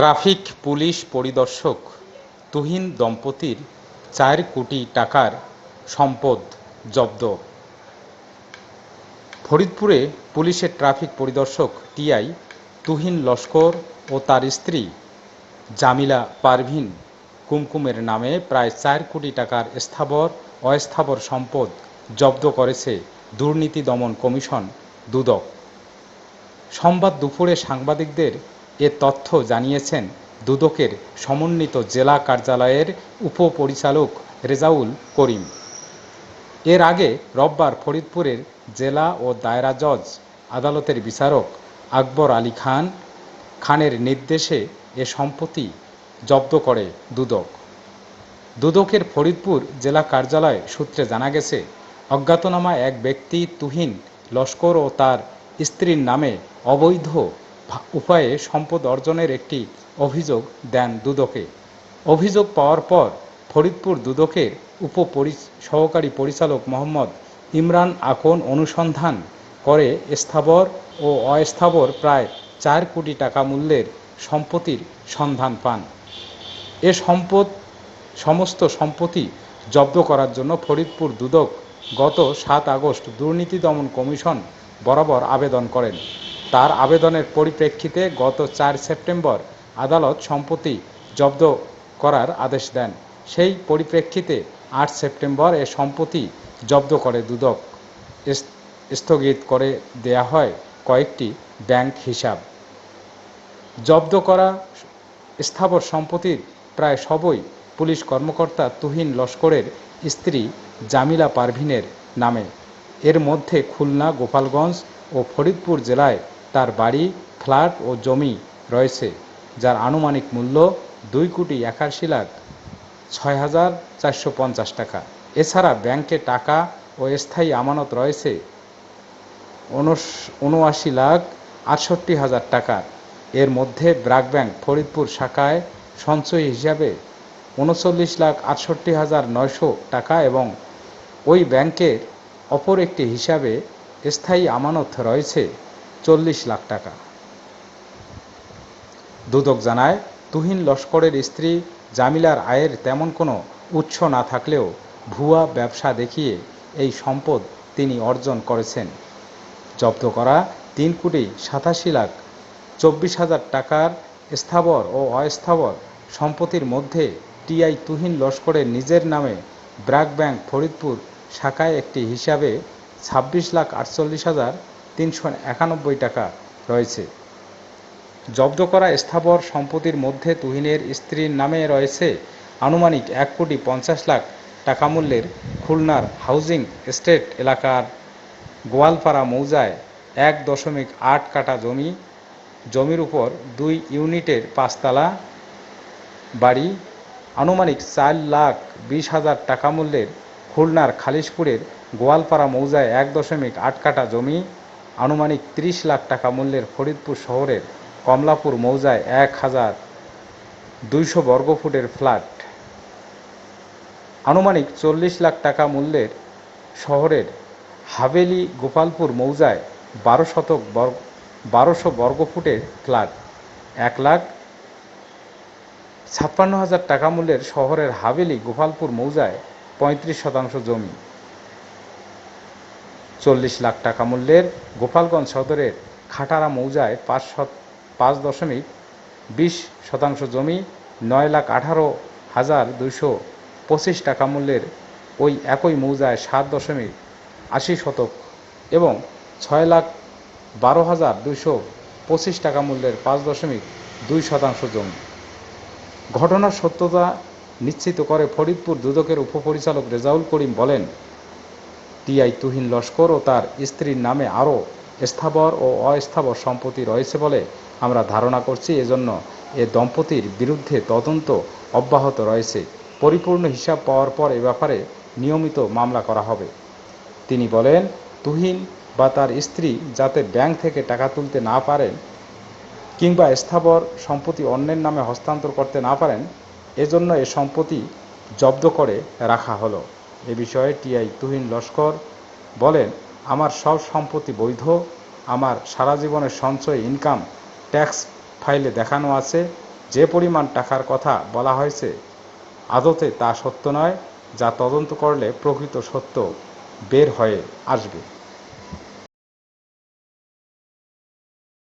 Traffic police পরিদর্শক তুহিন দম্পতির চার কোটি টাকার সম্পদ জব্দ। ফরিদপুরে পুলিশের ট্রাফিক পরিদর্শক টিআই তুহিন লস্কর ও তার স্ত্রী জামিলা পারভিন কুমকুমের নামে প্রায় চার কোটি টাকার স্থাবর, অস্থাবর সম্পদ জব্দ করেছে দুর্নীতি দমন কমিশন দুদক। সোমবার দুপুরে সাংবাদিকদের এ তথ্য জানিয়েছেন দুদকের সমন্বিত জেলা কার্যালয়ের উপপরিচালক রেজাউল করিম। এর আগে রোববার ফরিদপুরের জেলা ও দায়রা জজ, আদালতের বিচারক আকবর আলী খান খানের নির্দেশে এ সম্পত্তি জব্দ করে দুদক। দুদকের ফরিদপুর জেলা কার্যালয় সূত্রে জানা গেছে, অজ্ঞাতনামা এক ব্যক্তি তুহিন লস্কর ও তার স্ত্রীর নামে অবৈধ উপায়ে সম্পদ অর্জনের একটি অভিযোগ দেন দুদকে। অভিযোগ পাওয়ার পর ফরিদপুর দুদকের উপপরি সহকারী পরিচালক মোহাম্মদ ইমরান আকন অনুসন্ধান করে স্থাবর ও অস্থাবর প্রায় চার কোটি টাকা মূল্যের সম্পত্তির সন্ধান পান। এ সম্পদ, সমস্ত সম্পত্তি জব্দ করার জন্য ফরিদপুর দুদক গত সাত আগস্ট দুর্নীতি দমন কমিশন বরাবর আবেদন করেন। তার আবেদনের পরিপ্রেক্ষিতে গত চার সেপ্টেম্বর আদালত সম্পত্তি জব্দ করার আদেশ দেন। সেই পরিপ্রেক্ষিতে আট সেপ্টেম্বর এ সম্পত্তি জব্দ করে দুদক। স্থগিত করে দেয়া হয় কয়েকটি ব্যাংক হিসাব। জব্দ করা স্থাবর সম্পত্তির প্রায় সবই পুলিশ কর্মকর্তা তুহিন লস্করের স্ত্রী জামিলা পারভিনের নামে। এর মধ্যে খুলনা, গোপালগঞ্জ ও ফরিদপুর জেলায় তার বাড়ি, ফ্ল্যাট ও জমি রয়েছে, যার আনুমানিক মূল্য দুই কোটি একাশি লাখ ছয় হাজার চারশো পঞ্চাশ টাকা। এছাড়া ব্যাংকে টাকা ও স্থায়ী আমানত রয়েছে উনআশি লাখ আটষট্টি হাজার টাকা। এর মধ্যে ব্র্যাক ব্যাংক ফরিদপুর শাখায় সঞ্চয়ী হিসাবে উনচল্লিশ লাখ আটষট্টি হাজার নয়শো টাকা এবং ওই ব্যাংকের অপর একটি হিসাবে স্থায়ী আমানত রয়েছে। চল্লিশ লাখ টাকা। দুদক জানায়, তুহিন লস্করের স্ত্রী জামিলার আয়ের তেমন কোনো উৎস না থাকলেও ভুয়া ব্যবসা দেখিয়ে এই সম্পদ তিনি অর্জন করেছেন। জব্দ করা তিন কোটি সাতাশি লাখ চব্বিশ হাজার টাকার স্থাবর ও অস্থাবর সম্পত্তির মধ্যে টিআই তুহিন লস্করের নিজের নামে ব্র্যাক ব্যাংক ফরিদপুর শাখায় একটি হিসাবে ছাব্বিশ লাখ আটচল্লিশ হাজার তিনশো একানব্বই টাকা রয়েছে। জব্দ করা স্থাবর সম্পত্তির মধ্যে তুহিনের স্ত্রীর নামে রয়েছে আনুমানিক এক কোটি পঞ্চাশ লাখ টাকা মূল্যের খুলনার হাউজিং এস্টেট এলাকার গোয়ালপাড়া মৌজায় এক দশমিক আট কাটা জমি, জমির উপর দুই ইউনিটের পাঁচতলা বাড়ি, আনুমানিক চার লাখ বিশ হাজার টাকা মূল্যের খুলনার খালিশপুরের গোয়ালপাড়া মৌজায় এক দশমিক আট কাটা জমি আনুমানিক ত্রিশ লাখ টাকা মূল্যের ফরিদপুর শহরের কমলাপুর মৌজায় এক হাজার দুইশো বর্গফুটের ফ্ল্যাট। আনুমানিক চল্লিশ লাখ টাকা মূল্যের শহরের হাভেলি গোপালপুর মৌজায় বারো শতক বর্গ, বারোশো বর্গফুটের ফ্ল্যাট। এক লাখ ছাপ্পান্ন হাজার টাকা মূল্যের শহরের হাভেলি গোপালপুর মৌজায় পঁয়ত্রিশ শতাংশ জমি। চল্লিশ লাখ টাকা মূল্যের গোপালগঞ্জ সদরের খাটারা মৌজায় পাঁচ পাঁচ দশমিক বিশ শতাংশ জমি, নয় লাখ আঠারো হাজার দুইশো পঁচিশ টাকা মূল্যের ওই একই মৌজায় সাত দশমিক আশি শতক এবং ছয় লাখ বারো হাজার দুইশো পঁচিশ টাকা মূল্যের পাঁচ দশমিক দুই শতাংশ জমি। ঘটনার সত্যতা নিশ্চিত করে ফরিদপুর দুদকের উপপরিচালক রেজাউল করিম বলেন টিআই তুহিন লস্কর ও তার স্ত্রীর নামে আরও স্থাবর ও অস্থাবর সম্পত্তি রয়েছে বলে আমরা ধারণা করছি। এজন্য এ দম্পতির বিরুদ্ধে তদন্ত অব্যাহত রয়েছে। পরিপূর্ণ হিসাব পাওয়ার পর এ ব্যাপারে নিয়মিত মামলা করা হবে। তিনি বলেন, তুহিন বা তার স্ত্রী যাতে ব্যাংক থেকে টাকা তুলতে না পারেন কিংবা স্থাবর সম্পত্তি অন্যের নামে হস্তান্তর করতে না পারেন, এজন্য এ সম্পত্তি জব্দ করে রাখা হলো। এ বিষয়ে টিআই তুহিন লস্কর বলেন, আমার সব সম্পত্তি বৈধ, আমার সারা জীবনের সঞ্চয় ইনকাম ট্যাক্স ফাইলে দেখানো আছে। যে পরিমাণ টাকার কথা বলা হয়েছে আদতে তা সত্য নয়, যা তদন্ত করলে প্রকৃত সত্য বের হয়ে আসবে।